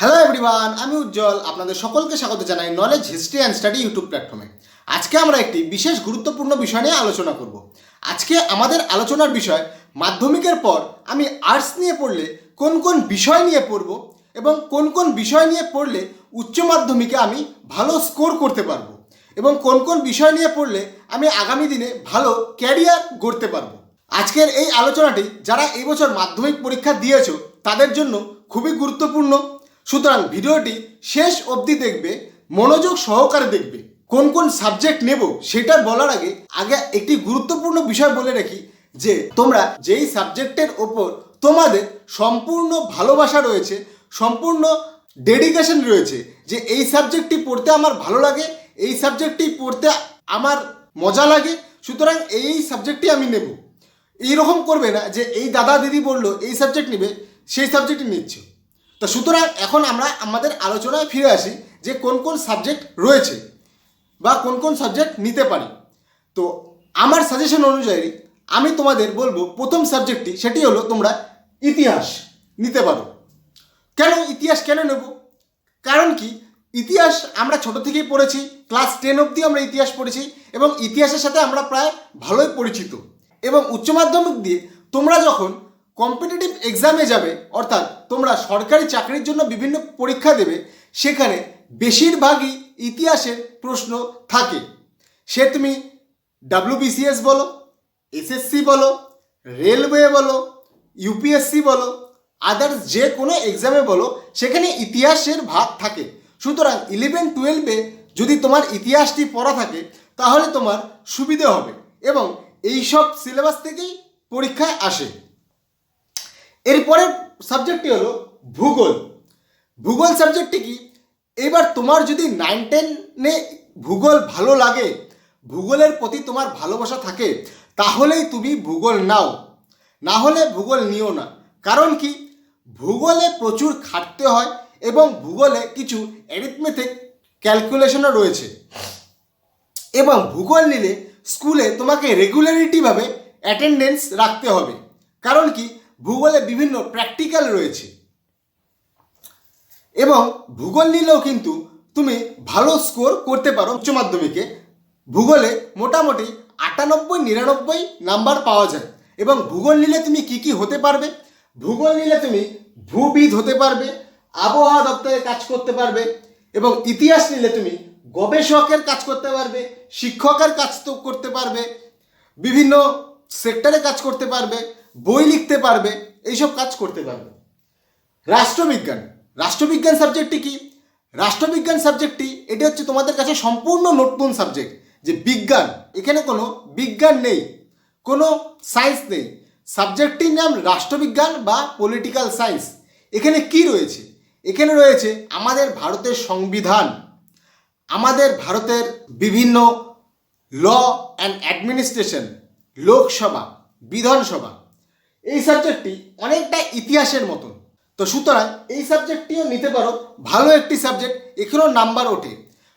Hello everyone আমি উজ্জ্বল। আপনাদের সকলকে স্বাগত জানাই knowledge history and study YouTube প্ল্যাটফর্মে আজকে আমরা একটি বিশেষ গুরুত্বপূর্ণ বিষয় নিয়ে আলোচনা করব। আজকে আমাদের আলোচনার বিষয়, মাধ্যমিকের পর আমি আর্টস নিয়ে পড়লে কোন কোন বিষয় নিয়ে পড়ব এবং কোন কোন বিষয় নিয়ে পড়লে উচ্চ মাধ্যমিকে আমি ভালো স্কোর করতে পারব এবং কোন কোন বিষয় নিয়ে পড়লে আমি আগামী দিনে ভালো ক্যারিয়ার গড়তে পারব। আজকের এই আলোচনাটি যারা এই বছর মাধ্যমিক পরীক্ষা দিয়েছ, তাদের জন্য খুবই গুরুত্বপূর্ণ সুতরাং ভিডিওটি শেষ অবধি দেখবে, মনোযোগ সহকারে দেখবে। কোন কোন সাবজেক্ট নেব সেটা বলার আগে আগে একটি গুরুত্বপূর্ণ বিষয় বলে রাখি যে, তোমরা যেই সাবজেক্টের ওপর তোমাদের সম্পূর্ণ ভালোবাসা রয়েছে, সম্পূর্ণ ডেডিকেশন রয়েছে, যে এই সাবজেক্টটি পড়তে আমার ভালো লাগে, এই সাবজেক্টটি পড়তে আমার মজা লাগে, সুতরাং এই সাবজেক্টটি আমি নেব। এইরকম করবে না যে, এই দাদা দিদি বলল, এই সাবজেক্ট নেবে, সেই সাবজেক্টই নিচ্ছে। তো সুতরাং এখন আমরা আমাদের আলোচনায় ফিরে আসি যে কোন কোন সাবজেক্ট রয়েছে বা কোন কোন সাবজেক্ট নিতে পারি। তো আমার সাজেশন অনুযায়ী আমি তোমাদের বলব প্রথম সাবজেক্টটি সেটি হলো তোমরা ইতিহাস নিতে পারো। কেন ইতিহাস কেন নেব? কারণ কি ইতিহাস আমরা ছোট থেকেই পড়েছি ক্লাস টেন অবধি আমরা ইতিহাস পড়েছি এবং ইতিহাসের সাথে আমরা প্রায় ভালোই পরিচিত। এবং উচ্চ মাধ্যমিক দিয়ে তোমরা যখন কম্পিটিটিভ এক্সামে যাবে, অর্থাৎ তোমরা সরকারি চাকরির জন্য বিভিন্ন পরীক্ষা দেবে, সেখানে বেশিরভাগই ইতিহাসের প্রশ্ন থাকে। সে তুমি ডাব্লিউবিসিএস বলো এসএসসি বলো, রেলওয়ে বলো ইউপিএসসি বলো আদার্স যে কোনো এক্সামে বলো, সেখানে ইতিহাসের ভাগ থাকে। সুতরাং ইলেভেন টুয়েলভে যদি তোমার ইতিহাসটি পড়া থাকে, তাহলে তোমার সুবিধে হবে এবং এই সব সিলেবাস থেকেই পরীক্ষায় আসে। এরপরের সাবজেক্টটি হলো ভূগোল। ভূগোল সাবজেক্টটি কি? এবার তোমার যদি নাইন টেনে ভূগোল ভালো লাগে, ভূগোলের প্রতি তোমার ভালোবাসা থাকে, তাহলেই তুমি ভূগোল নাও। না হলে ভূগোল নিও না। কারণ কি? ভূগোলে প্রচুর খাটতে হয় এবং ভূগোলে কিছু অ্যারিথমেটিক ক্যালকুলেশনও রয়েছে। এবং ভূগোল নিলে স্কুলে তোমাকে রেগুলারিটিভাবে অ্যাটেন্ডেন্স রাখতে হবে। কারণ কি? ভূগোলে বিভিন্ন প্র্যাকটিক্যাল রয়েছে। এবং ভূগোল নিলেও কিন্তু তুমি ভালো স্কোর করতে পারো উচ্চ মাধ্যমিকে। ভূগোলে মোটামুটি আটানব্বই, নিরানব্বই নাম্বার পাওয়া যায়। এবং ভূগোল নিলে তুমি কি কি হতে পারবে? ভূগোল নিলে তুমি ভূবিদ হতে পারবে, আবহাওয়া দপ্তরে কাজ করতে পারবে, এবং ইতিহাস নিলে তুমি গবেষকের কাজ করতে পারবে, শিক্ষকের কাজ তো করতে পারবে, বিভিন্ন সেক্টরে কাজ করতে পারবে বই লিখতে পারবে, এইসব কাজ করতে পারবে। রাষ্ট্রবিজ্ঞান। রাষ্ট্রবিজ্ঞান সাবজেক্টটি কি? রাষ্ট্রবিজ্ঞান সাবজেক্টটি এটি হচ্ছে তোমাদের কাছে সম্পূর্ণ নতুন সাবজেক্ট যে বিজ্ঞান। এখানে কোনো বিজ্ঞান নেই, কোনো সায়েন্স নেই। সাবজেক্টটির নাম রাষ্ট্রবিজ্ঞান বা পলিটিক্যাল সায়েন্স এখানে কি রয়েছে? এখানে রয়েছে আমাদের ভারতের সংবিধান। আমাদের ভারতের বিভিন্ন ল অ্যান্ড অ্যাডমিনিস্ট্রেশন লোকসভা, বিধানসভা। এই সাবজেক্টটি অনেকটা ইতিহাসের মতন। তো সুতরাং এই সাবজেক্টটিও নিতে পারো, ভালো একটি সাবজেক্ট এখানেও নাম্বার ওঠে।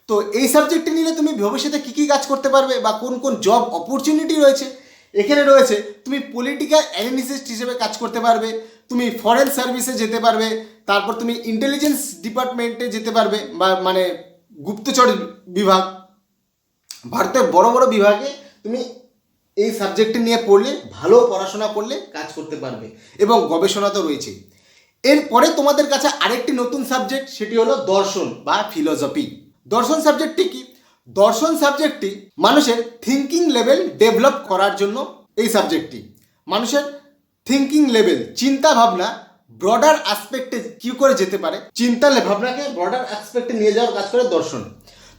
তো এই সাবজেক্টটি নিলে তুমি ভবিষ্যতে কী কী কাজ করতে পারবে বা কোন কোন জব অপরচুনিটি রয়েছে, এখানে রয়েছে তুমি পলিটিক্যাল অ্যানালিসিস্ট হিসেবে কাজ করতে পারবে, তুমি ফরেন সার্ভিসে যেতে পারবে, তারপর তুমি ইন্টেলিজেন্স ডিপার্টমেন্টে যেতে পারবে, বা মানে গুপ্তচর বিভাগ, ভারতের বড় বড় বিভাগে তুমি এই সাবজেক্টটি নিয়ে পড়লে, ভালো পড়াশোনা করলে কাজ করতে পারবে। এবং গবেষণা তো রয়েছে। এরপরে তোমাদের কাছে আরেকটি নতুন সাবজেক্ট সেটি হলো দর্শন বা ফিলোসফি দর্শন সাবজেক্টটি কি? দর্শন সাবজেক্টটি মানুষের থিঙ্কিং লেভেল ডেভেলপ করার জন্য এই সাবজেক্টটি মানুষের থিঙ্কিং লেভেল চিন্তা ভাবনা ব্রডার অ্যাসপেক্টে কী করে যেতে পারে? চিন্তা ভাবনাকে ব্রডার অ্যাসপেক্টে নিয়ে যাওয়ার কাজ করে দর্শন।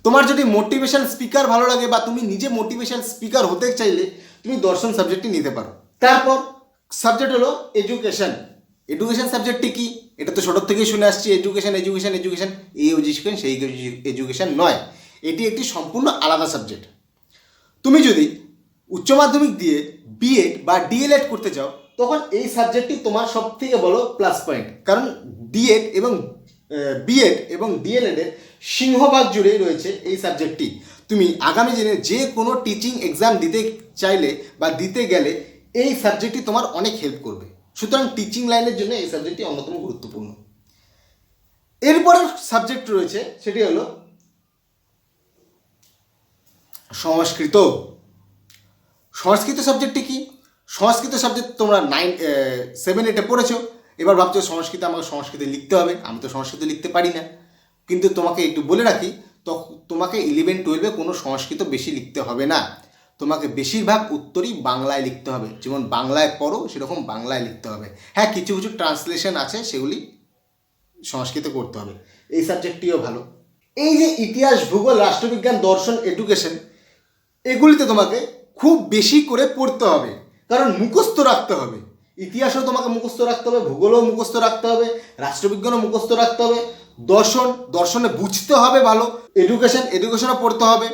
তোমার যদি মোটিভেশন স্পিকার ভালো লাগে বা তুমি নিজে মোটিভেশন স্পিকার হতে চাইলে তুমি দর্শন সাবজেক্টটি নিতে পারো। তারপর? সাবজেক্ট হলো এডুকেশন এডুকেশন সাবজেক্টটি কি? এটা তো ছোটোর থেকেই শুনে আসছি এডুকেশন এডুকেশন এডুকেশন এই এডুকেশন সেই এডুকেশন নয়। এটি একটি সম্পূর্ণ আলাদা সাবজেক্ট তুমি যদি উচ্চ মাধ্যমিক দিয়ে বিএড বা ডিএলএড করতে চাও তখন এই সাবজেক্টটি তোমার সব থেকে বড় প্লাস পয়েন্ট কারণ ডিএড এবং বিএড এবং ডিএলএডের সিংহভাগ জুড়েই রয়েছে এই সাবজেক্টটি তুমি আগামী দিনে যে কোনো টিচিং এক্সাম দিতে চাইলে বা দিতে গেলে এই সাবজেক্টটি তোমার অনেক হেল্প করবে। সুতরাং টিচিং লাইনের জন্য এই সাবজেক্টটি অন্যতম গুরুত্বপূর্ণ। এরপরের সাবজেক্ট রয়েছে, সেটি হলো সংস্কৃত। সংস্কৃত সাবজেক্টটি কি? সংস্কৃত সাবজেক্ট তোমরা নাইন সেভেন এইটে পড়েছো। এবার ভাবছ সংস্কৃত আমাকে সংস্কৃতে লিখতে হবে। আমি তো সংস্কৃত লিখতে পারি না। কিন্তু তোমাকে একটু বলে রাখি তোমাকে ইলেভেন টুয়েলভে কোনো সংস্কৃত বেশি লিখতে হবে না। তোমাকে বেশিরভাগ উত্তরই বাংলায় লিখতে হবে। যেমন বাংলায় পড়ো, সেরকম বাংলায় লিখতে হবে। হ্যাঁ কিছু কিছু ট্রান্সলেশন আছে, সেগুলি সংস্কৃত করতে হবে। এই সাবজেক্টটিও ভালো। এই যে ইতিহাস, ভূগোল, রাষ্ট্রবিজ্ঞান, দর্শন এডুকেশন এগুলিতে তোমাকে খুব বেশি করে পড়তে হবে। কারণ মুখস্থ রাখতে হবে। ইতিহাসও তোমাকে মুখস্থ রাখতে হবে, ভূগোলও মুখস্থ রাখতে হবে, রাষ্ট্রবিজ্ঞানও মুখস্থ রাখতে হবে। দর্শন, দর্শনে বুঝতে হবে ভালো এডুকেশন এডুকেশনও পড়তে হবে।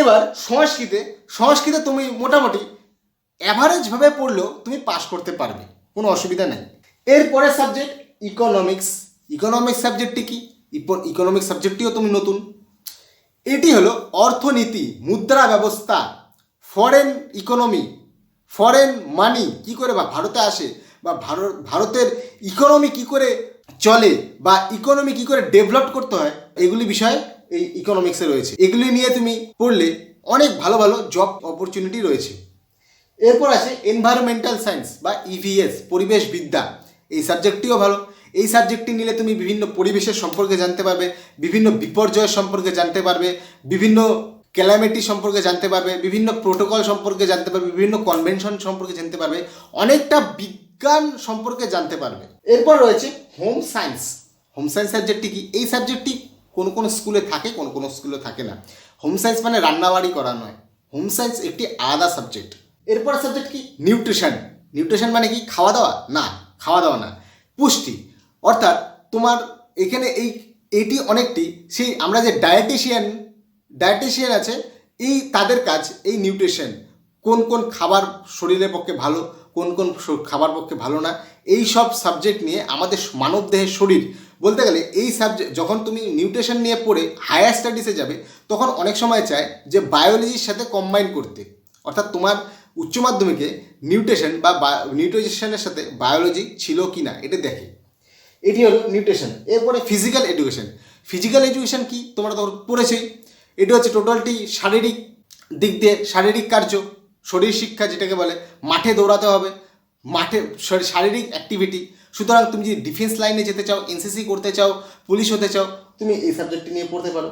এবার সংস্কৃতে সংস্কৃতে তুমি মোটামুটি অ্যাভারেজভাবে পড়লেও তুমি পাশ করতে পারবে, কোনো অসুবিধা নেই। এরপরের সাবজেক্ট ইকোনমিক্স ইকোনমিক্স সাবজেক্টটি কি? ইকোনমিক্স সাবজেক্টটিও তুমি নতুন। এটি হলো অর্থনীতি, মুদ্রা ব্যবস্থা ফরেন ইকোনমি ফরেন মানি কি করে বা ভারতে আসে বা ভারত ভারতের ইকোনমি কি করে চলে বা ইকোনমি কি করে ডেভেলপ করতে হয়, এগুলি বিষয় এই ইকোনমিক্সে রয়েছে। এগুলি নিয়ে তুমি পড়লে অনেক ভালো ভালো জব অপরচুনিটি রয়েছে। এরপর আছে এনভায়রনমেন্টাল সায়েন্স বা ইভিএস পরিবেশ বিদ্যা। এই সাবজেক্টটিও ভালো। এই সাবজেক্টটি নিলে তুমি বিভিন্ন পরিবেশের সম্পর্কে জানতে পারবে, বিভিন্ন বিপর্যয়ের সম্পর্কে জানতে পারবে, বিভিন্ন ক্যালামিটি সম্পর্কে জানতে পারবে, বিভিন্ন প্রোটোকল সম্পর্কে জানতে পারবে, বিভিন্ন কনভেনশন সম্পর্কে জানতে পারবে। অনেকটা বিজ্ঞান সম্পর্কে জানতে পারবে। এরপর রয়েছে হোম সায়েন্স হোম সায়েন্স সাবজেক্টটি কি? এই সাবজেক্টটি কোন কোন স্কুলে থাকে, কোন কোন স্কুলে থাকে না। হোম সায়েন্স মানে রান্নাবাড়ি করা নয়। হোম সায়েন্স একটি আলাদা সাবজেক্ট এরপর সাবজেক্ট কি? নিউট্রিশন নিউট্রিশন মানে কি? খাওয়া দাওয়া? না, খাওয়া দাওয়া না। পুষ্টি। অর্থাৎ তোমার এখানে এই, এটি অনেকটি, সেই আমরা যে ডায়েটিশিয়ান ডায়েটিশিয়ান আছে, এই তাদের কাজ এই নিউট্রিশন কোন কোন খাবার শরীরের পক্ষে ভালো কোন কোন খাবার পক্ষে ভালো না, এই সব সাবজেক্ট নিয়ে আমাদের মানব দেহের শরীর, বলতে গেলে এই সাবজেক্ট যখন তুমি নিউট্রিশন নিয়ে পড়ে হায়ার স্টাডিসে যাবে, তখন অনেক সময় চায় যে বায়োলজির সাথে কম্বাইন করতে। অর্থাৎ তোমার উচ্চ মাধ্যমিকে নিউট্রিশন বা নিউট্রিশনের সাথে বায়োলজি ছিল কি না, এটা দেখে। এটি হলো নিউট্রিশন এরপরে ফিজিক্যাল এডুকেশন ফিজিক্যাল এডুকেশন কি? তোমরা তো পড়েছই। এটি হচ্ছে টোটালটি শারীরিক দিক দিয়ে শারীরিক কার্য। শরীর শিক্ষা যেটাকে বলে, মাঠে দৌড়াতে হবে, মাঠে শারীরিক অ্যাক্টিভিটি সুতরাং তুমি যদি ডিফেন্স লাইনে যেতে চাও এনসিসি করতে চাও পুলিশ হতে চাও, তুমি এই সাবজেক্টটি নিয়ে পড়তে পারো।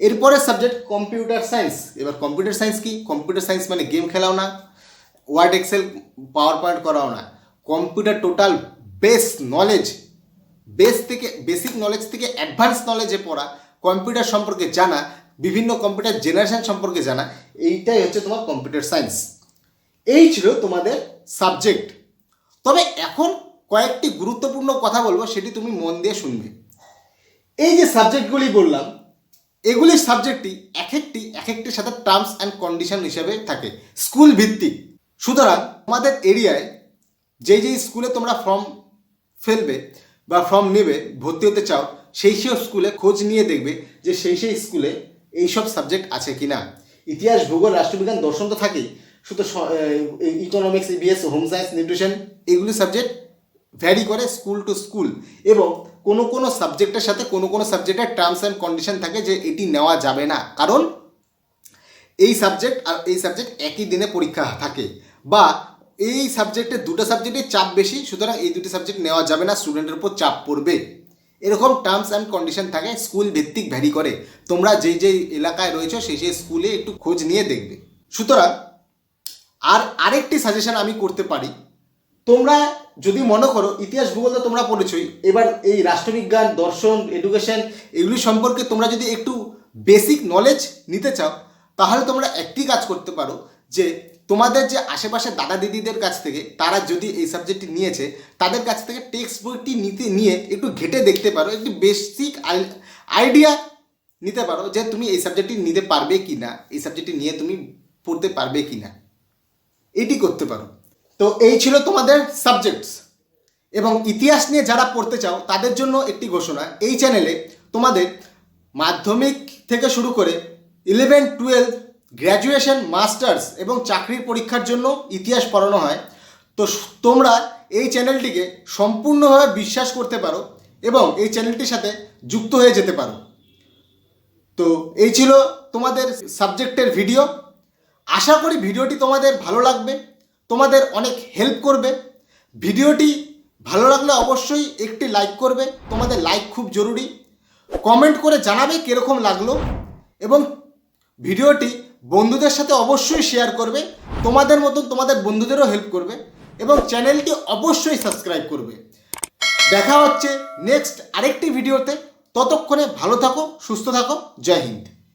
এরপরের সাবজেক্ট কম্পিউটার সায়েন্স এবার কম্পিউটার সায়েন্স কি? কম্পিউটার সায়েন্স মানে গেম খেলাও না ওয়ার্ড এক্সেল পাওয়ার পয়েন্ট করাও না। Computer total base knowledge base থেকে বেসিক নলেজ থেকে অ্যাডভান্স নলেজে পড়া কম্পিউটার সম্পর্কে জানা বিভিন্ন কম্পিউটার জেনারেশন সম্পর্কে জানা, এইটাই হচ্ছে তোমার কম্পিউটার সায়েন্স এই ছিল তোমাদের সাবজেক্ট তবে এখন কয়েকটি গুরুত্বপূর্ণ কথা বলব, সেটি তুমি মন দিয়ে শুনবে। এই যে সাবজেক্টগুলি বললাম, এগুলির সাবজেক্টটি এক একটি এক একটির সাথে টার্মস অ্যান্ড কন্ডিশন হিসেবে থাকে স্কুল ভিত্তিক। সুতরাং আমাদের এরিয়ায় যেই যেই স্কুলে তোমরা ফর্ম ফেলবে বা ফর্ম নেবে, ভর্তি হতে চাও, সেই সেই স্কুলে খোঁজ নিয়ে দেখবে যে সেই সেই স্কুলে এইসব সাবজেক্ট আছে কি না ইতিহাস, ভূগোল, রাষ্ট্রবিজ্ঞান, দর্শন তো থাকেই। শুধু economics EVS home science nutrition এগুলি সাবজেক্ট ভ্যারি করে স্কুল টু স্কুল এবং কোনো কোনো সাবজেক্টের সাথে কোনো কোনো সাবজেক্টের টার্মস অ্যান্ড কন্ডিশন থাকে যে এটি নেওয়া যাবে না। কারণ এই সাবজেক্ট আর এই সাবজেক্ট একই দিনে পরীক্ষা থাকে বা এই সাবজেক্টে দুটো সাবজেক্টে চাপ বেশি, সুতরাং এই দুটি সাবজেক্ট নেওয়া যাবে না স্টুডেন্টের উপর চাপ পড়বে। এরকম টার্মস অ্যান্ড কন্ডিশন থাকে স্কুল ভিত্তিক ভ্যারি করে। তোমরা যেই যেই এলাকায় রয়েছো, সেই সেই স্কুলে একটু খোঁজ নিয়ে দেখবে। সুতরাং, আর আরেকটি সাজেশন আমি করতে পারি। তোমরা যদি মনে করো, ইতিহাস ভূগোল তো তোমরা পড়েছই, এবার এই রাষ্ট্রবিজ্ঞান, দর্শন এডুকেশন এগুলি সম্পর্কে তোমরা যদি একটু বেসিক নলেজ নিতে চাও, তাহলে তোমরা একটি কাজ করতে পারো, যে তোমাদের যে আশেপাশে দাদা দিদিদের কাছ থেকে তারা যদি এই সাবজেক্টটি নিয়েছে, তাদের কাছ থেকে টেক্সট বইটি নিতে নিয়ে একটু ঘেটে দেখতে পারো, একটু বেসিক আইডিয়া নিতে পারো যে তুমি এই সাবজেক্টটি নিতে পারবে কি না এই সাবজেক্টটি নিয়ে তুমি পড়তে পারবে কি না এটি করতে পারো। তো এই ছিল তোমাদের সাবজেক্টস এবং ইতিহাস নিয়ে যারা পড়তে চাও, তাদের জন্য একটি ঘোষণা, এই চ্যানেলে তোমাদের মাধ্যমিক থেকে শুরু করে ইলেভেন টুয়েলভ গ্র্যাজুয়েশন মাস্টার্স এবং চাকরির পরীক্ষার জন্য ইতিহাস পড়ানো হয়। তো তোমরা এই চ্যানেলটিকে সম্পূর্ণভাবে বিশ্বাস করতে পারো এবং এই চ্যানেলটির সাথে যুক্ত হয়ে যেতে পারো। তো এই ছিল তোমাদের সাবজেক্টের ভিডিও। আশা করি ভিডিওটি তোমাদের ভালো লাগবে, তোমাদের অনেক হেল্প করবে। ভিডিওটি ভালো লাগলে অবশ্যই একটি লাইক করবে, তোমাদের লাইক খুব জরুরি। কমেন্ট করে জানাবে কীরকম লাগল এবং ভিডিওটি বন্ধুদের সাথে অবশ্যই শেয়ার করবে, তোমাদের মতন তোমাদের বন্ধুদেরও হেল্প করবে এবং চ্যানেলটি অবশ্যই সাবস্ক্রাইব করবে। দেখা হচ্ছে নেক্সট আরেকটি ভিডিওতে ততক্ষণে ভালো থাকো, সুস্থ থাকো, জয় হিন্দ।